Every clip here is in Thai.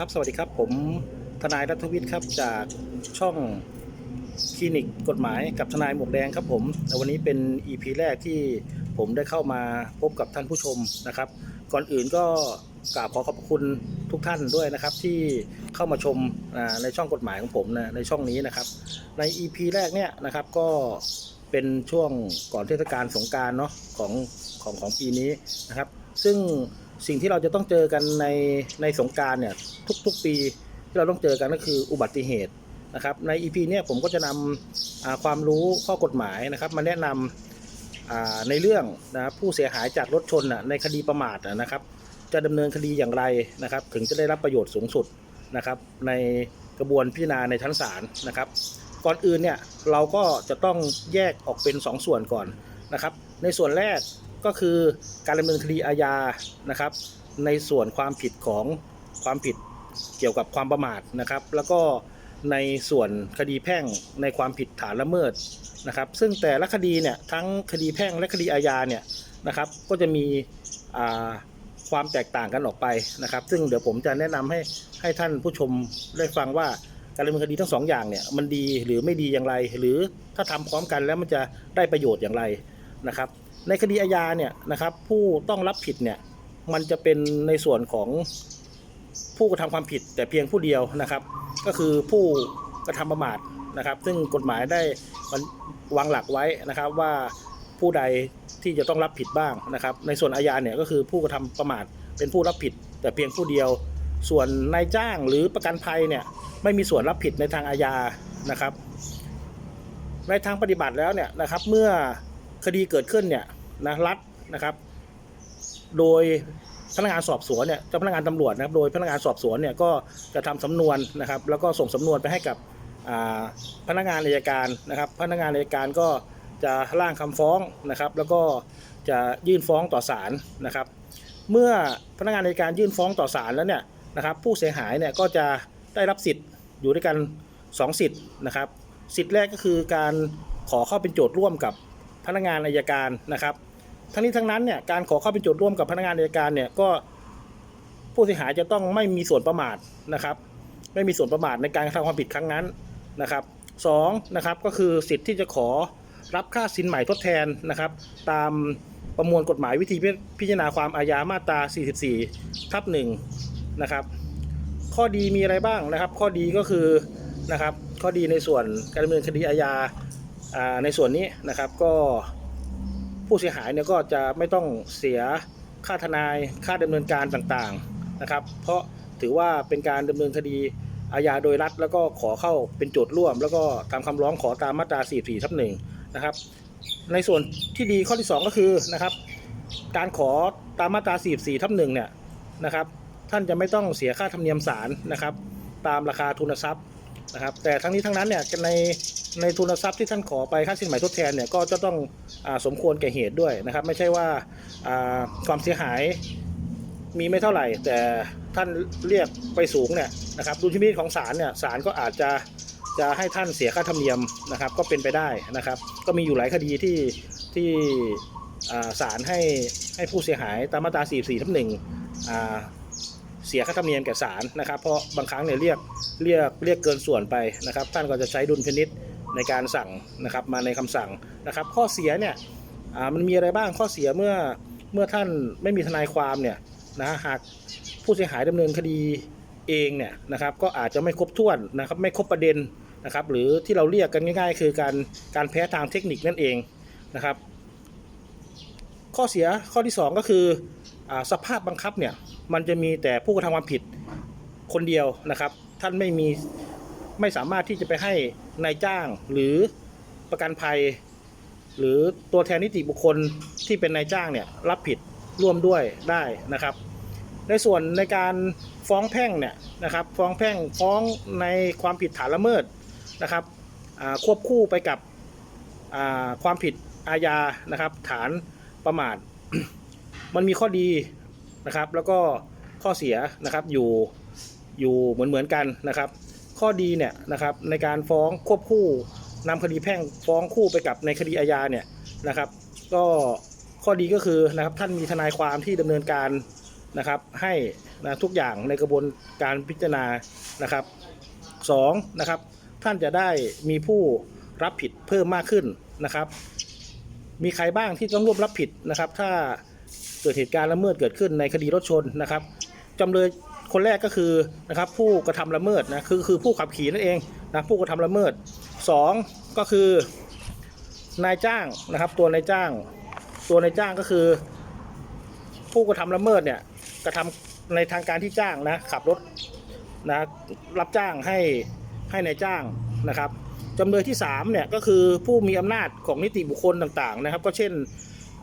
ครับสวัสดีครับ ผมทนายรัฐวิทย์ครับจากช่องคลินิกกฎหมายกับทนายหมวกแดงครับผมวันนี้เป็น EP แรกที่ผมได้เข้ามาพบกับท่านผู้ชมนะครับ ก่อนอื่นก็กราบขอขอบคุณทุกท่านด้วยนะครับ ที่เข้ามาชมในช่องกฎหมายของผมนะในช่องนี้นะครับ ใน EP แรกเนี่ยนะครับก็เป็นช่วงก่อนเทศกาลสงการเนาะของของของปีนี้นะครับ ซึ่ง สิ่งที่เราจะต้องเจอกันในในสงการเนี่ยทุกๆปีที่เราต้องเจอกันก็คืออุบัติเหตุนะครับใน EP เนี่ยผมก็จะนำความรู้ข้อกฎหมายนะครับมาแนะนำในเรื่องนะผู้เสียหายจากรถชนนะในคดีประมาทนะครับ จะดำเนินคดีอย่างไรนะครับ ถึงจะได้รับประโยชน์สูงสุดนะครับในกระบวนพิจารณาในชั้นศาลนะครับ ก่อนอื่นเนี่ยเราก็จะต้องแยกออกเป็น 2ส่วนก่อนนะครับ ในส่วนแรก ก็คือการดำเนินคดีอาญานะครับ ในส่วนความผิดของความผิดเกี่ยวกับความประมาทนะครับ แล้วก็ในส่วนคดีแพ่งในความผิดฐานละเมิดนะครับ ซึ่งแต่ละคดีเนี่ยทั้งคดีแพ่งและคดีอาญาเนี่ยนะครับก็จะมีความแตกต่างกันออกไปนะครับ ซึ่งเดี๋ยวผมจะแนะนำให้ให้ท่านผู้ชมได้ฟังว่าการดำเนินคดีทั้งสองอย่างเนี่ยมันดีหรือไม่ดีอย่างไร หรือถ้าทำพร้อมกันแล้วมันจะได้ประโยชน์อย่างไรนะครับ ในคดีอาญาเนี่ยนะครับ ผู้ต้องรับผิดเนี่ยมันจะเป็นในส่วนของผู้กระทำความผิดแต่เพียงผู้เดียวนะครับ ก็คือผู้กระทำประมาทนะครับ ซึ่งกฎหมายได้มันวางหลักไว้นะครับว่าผู้ใดที่จะต้องรับผิดบ้างนะครับ ในส่วนอาญาเนี่ยก็คือผู้กระทำประมาทเป็นผู้รับผิด แต่เพียงผู้เดียว ส่วนนายจ้างหรือประกันภัยเนี่ยไม่มีส่วนรับผิดในทางอาญานะครับ ในทางปฏิบัติแล้วเนี่ยนะครับ เมื่อคดีเกิดขึ้นเนี่ย นะรัฐนะครับ โดยพนักงานสอบสวนเนี่ยเจ้าพนักงานตำรวจนะครับ โดยพนักงานสอบสวนเนี่ยก็จะทำสำนวนนะครับ แล้วก็ส่งสำนวนไปให้กับพนักงานอัยการนะครับ พนักงานอัยการก็จะร่างคำฟ้องนะครับ แล้วก็จะยื่นฟ้องต่อศาลนะครับ เมื่อพนักงานอัยการยื่นฟ้องต่อศาลแล้วเนี่ยนะครับ ผู้เสียหายเนี่ยก็จะได้รับสิทธิ์อยู่ด้วยกัน 2 สิทธิ์นะครับ สิทธิ์แรกก็คือการขอเข้าเป็นโจทย์ร่วมกับพนักงานอัยการนะครับ ทั้งนี้ทั้งนั้นเนี่ยการขอเข้าเป็นโจทย์ร่วมกับพนักงานอัยการเนี่ยก็ผู้เสียหายจะต้องไม่มีส่วนประมาทนะครับ ไม่มีส่วนประมาทในการกระทำความผิดครั้งนั้นนะครับสองนะครับก็คือสิทธิ์ที่จะขอรับค่าสินใหม่ทดแทนนะครับ ตามประมวลกฎหมายวิธีพิจารณาความอาญามาตรา 44 ทับหนึ่งนะครับ ข้อดีมีอะไรบ้างนะครับ ข้อดีก็คือนะครับ ข้อดีในส่วนการดำเนินคดีอาญาในส่วนนี้นะครับก็ ผู้เสียหายเนี่ยก็จะไม่ต้องเสียค่าทนายค่าดำเนินการต่างๆนะครับ เพราะถือว่าเป็นการดำเนินคดีอาญาโดยรัฐ แล้วก็ขอเข้าเป็นโจทย์ร่วม แล้วก็ทำคำร้องขอตามมาตรา 44ทับหนึ่งนะครับ ในส่วนที่ดีข้อที่ 2 ก็คือนะครับ การขอตามมาตรา 44ทับหนึ่งเนี่ยนะครับ ท่านจะไม่ต้องเสียค่าธรรมเนียมศาลนะครับ ตามราคาทุนทรัพย์นะครับ แต่ทั้งนี้ทั้งนั้นเนี่ยใน ในทุนทรัพย์ที่ท่านขอไปค่าสินใหม่ทดแทนเนี่ยก็จะต้องอสมควรแก่เหตุด้วยนะครับ ไม่ใช่ว่าความเสียหายมีไม่เท่าไหร่ แต่ท่านเรียกไปสูงเนี่ยนะครับดุลพินิจของศาลเนี่ยศาลก็อาจจะจะให้ท่านเสียค่าธรรมเนียมนะครับ ก็เป็นไปได้นะครับ ก็มีอยู่หลายคดีที่ที่ศาลให้ให้ผู้เสียหายตามมาตรา 44ทับหนึ่งเสียค่าธรรมเนียมแก่ศาลนะครับ เพราะบางครั้งเนี่ยเรียกเรียกเรียกเกินส่วนไปนะครับ ท่านก็จะใช้ดุลพินิษ ในการสั่งนะครับมาในคำสั่งนะครับ ข้อเสียเนี่ยมันมีอะไรบ้างข้อเสียเมื่อเมื่อท่านไม่มีทนายความเนี่ยนะหากผู้เสียหายดำเนินคดีเองเนี่ยนะครับก็อาจจะไม่ครบถ้วนนะครับไม่ครบประเด็นนะครับหรือที่เราเรียกกันง่าย ๆ คือการการแพ้ทางเทคนิคนั่นเองนะครับ ข้อเสียข้อที่ 2 ก็คืออสภาพบังคับเนี่ยมันจะมีแต่ผู้กระทำความผิดคนเดียวนะครับ ท่านไม่มี ไม่สามารถที่จะไปให้นายจ้างหรือประกันภัย หรือตัวแทนนิติบุคคลที่เป็นนายจ้างเนี่ยรับผิดร่วมด้วยได้นะครับ ในส่วนในการฟ้องแพ่งเนี่ยนะครับฟ้องแพ่งฟ้องในความผิดฐานละเมิดนะครับควบคู่ไปกับความผิดอาญานะครับ ฐานประมาทมันมีข้อดีนะครับ แล้วก็ข้อเสียนะครับอยู่อยู่เหมือนเหมือนกันนะครับ ข้อดีเนี่ยนะครับในการฟ้องควบคู่นำคดีแพ่งฟ้องคู่ไปกับในคดีอาญาเนี่ยนะครับ ก็ข้อดีก็คือนะครับท่านมีทนายความที่ดำเนินการนะครับให้นะทุกอย่างในกระบวนการพิจารณานะครับสองนะครับท่านจะได้มีผู้รับผิดเพิ่มมากขึ้นนะครับ มีใครบ้างที่ต้องร่วมรับผิดนะครับ ถ้าเกิดเหตุการณ์ละเมิดเกิดขึ้นในคดีรถชนนะครับจำเลย คนแรกก็คือนะครับผู้กระทำละเมิดนะคือคือผู้ขับขี่นั่นเองนะผู้กระทำละเมิดสองก็คือนายจ้างนะครับ ตัวนายจ้าง ตัวนายจ้างก็คือ ผู้กระทำละเมิดเนี่ยกระทำในทางการที่จ้างนะขับรถนะรับจ้างให้ให้นายจ้างนะครับจำเลยที่3เนี่ยก็คือผู้มีอำนาจของนิติบุคคลต่างๆนะครับ ก็เช่น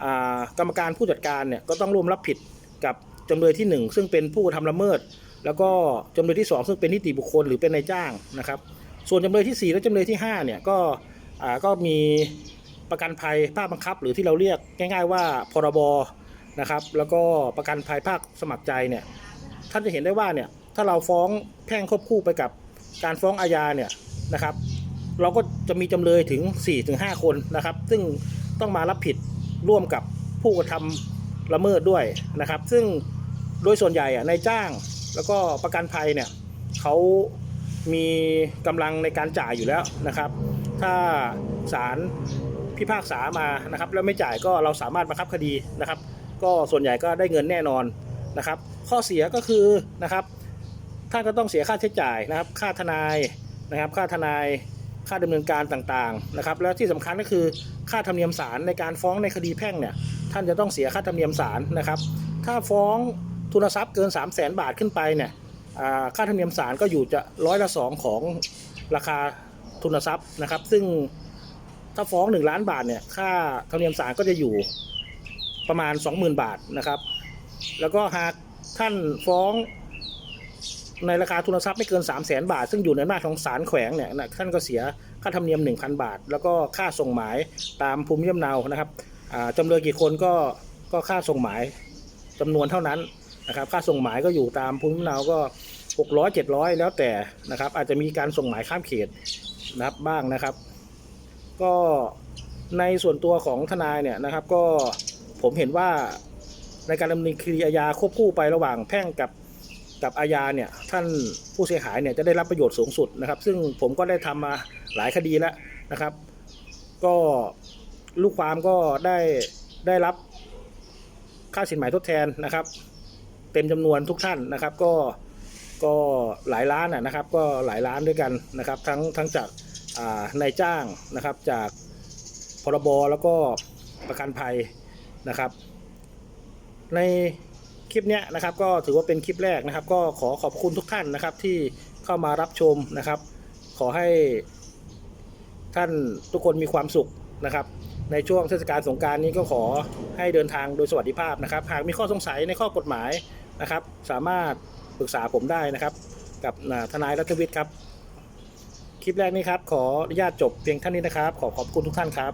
อ่ากรรมการผู้จัดการเนี่ยก็ต้องร่วมรับผิดกับจำเลยที่ 1 ซึ่งเป็นผู้กระทำละเมิด แล้วก็จำเลยที่ 2 ซึ่งเป็นนิติบุคคลหรือเป็นนายจ้างนะครับ ส่วนจำเลยที่ 4 และจำเลยที่5เนี่ยก็อ่าก็มีประกันภัยภาคบังคับ หรือที่เราเรียกง่ายๆว่าพรบนะครับ แล้วก็ประกันภัยภาคสมัครใจเนี่ยท่านจะเห็นได้ว่าเนี่ยถ้าเราฟ้องแพ่งควบคู่ไปกับการฟ้องอาญาเนี่ยนะครับ เราก็จะมีจำเลยถึง 4-5 คนนะครับ ซึ่งต้องมารับผิดร่วมกับผู้กระทำละเมิดด้วยนะครับ ซึ่งโดยส่วนใหญ่อะนายจ้าง แล้วก็ประกันภัยเนี่ยเขามีกำลังในการจ่ายอยู่แล้วนะครับ ถ้าศาลพิพากษามานะครับ แล้วไม่จ่ายก็เราสามารถบังคับคดีนะครับ ก็ส่วนใหญ่ก็ได้เงินแน่นอนนะครับ ข้อเสียก็คือนะครับท่านก็ต้องเสียค่าใช้จ่ายนะครับ ค่าทนายนะครับ ค่าทนายค่าดำเนินการต่างๆนะครับ แล้วที่สำคัญก็คือค่าธรรมเนียมศาลในการฟ้องในคดีแพ่งเนี่ยท่านจะต้องเสียค่าธรรมเนียมศาลนะครับ ถ้าฟ้อง ทุนทรัพย์เกิน 3 0 0แสนบาทขึ้นไปเนี่ยค่าธรรมเนียมศาลก็อยู่จะร้อยละสองของราคาทุนทรัพย์นะครับ ซึ่งถ้าฟ้อง 1 ล้านบาทเนี่ยค่าธรรมเนียมศาลก็จะอยู่ประมาณ 20,000 บาทนะครับ แล้วก็หากท่านฟ้องในราคาทุนทรัพย์ไม่เกิน 3 0 0 0 0 0บาท ซึ่งอยู่ในอำนาของศาลแขวงเนี่ยนะท่านก็เสียค่าธรรมเนียม 1,000 บาท แล้วก็ค่าส่งหมายตามภูมิลำเนานะครับจำเลยกี่คนก็ก็ค่าส่งหมายจำนวนเท่านั้น นะครับ ค่าส่งหมายก็อยู่ตามภูมิลำเนาก็ 600 700 แล้วแต่นะครับ อาจจะมีการส่งหมายข้ามเขตนะครับบ้างนะครับ ก็ในส่วนตัวของทนายเนี่ยนะครับ ก็ผมเห็นว่าในการดำเนินคดีอาญาควบคู่ไประหว่างแพ่งกับกับอาญาเนี่ยท่านผู้เสียหายเนี่ยจะได้รับประโยชน์สูงสุดนะครับ ซึ่งผมก็ได้ทำมาหลายคดีแล้วนะครับ ก็ลูกความก็ได้ได้รับค่าสินไหมทดแทนนะครับ เต็มจำนวนทุกท่านนะครับ ก็ก็หลายล้านนะครับ ก็หลายล้านด้วยกันนะครับ ทั้งทั้งจากนายจ้างนะครับ จากพรบแล้วก็ประกันภัยนะครับ ในคลิปเนี้ยนะครับก็ถือว่าเป็นคลิปแรกนะครับ ก็ขอขอบคุณทุกท่านนะครับที่เข้ามารับชมนะครับ ขอให้ท่านทุกคนมีความสุขนะครับ ในช่วงเทศกาลสงการนี้ก็ขอให้เดินทางโดยสวัสดิภาพนะครับ หากมีข้อสงสัยในข้อกฎหมาย นะครับ สามารถปรึกษาผมได้นะครับ กับทนายรัฐวิทย์ครับ คลิปแรกนี้ครับ ขออนุญาตจบเพียงเท่านี้นะครับ ขอขอบคุณทุกท่านครับ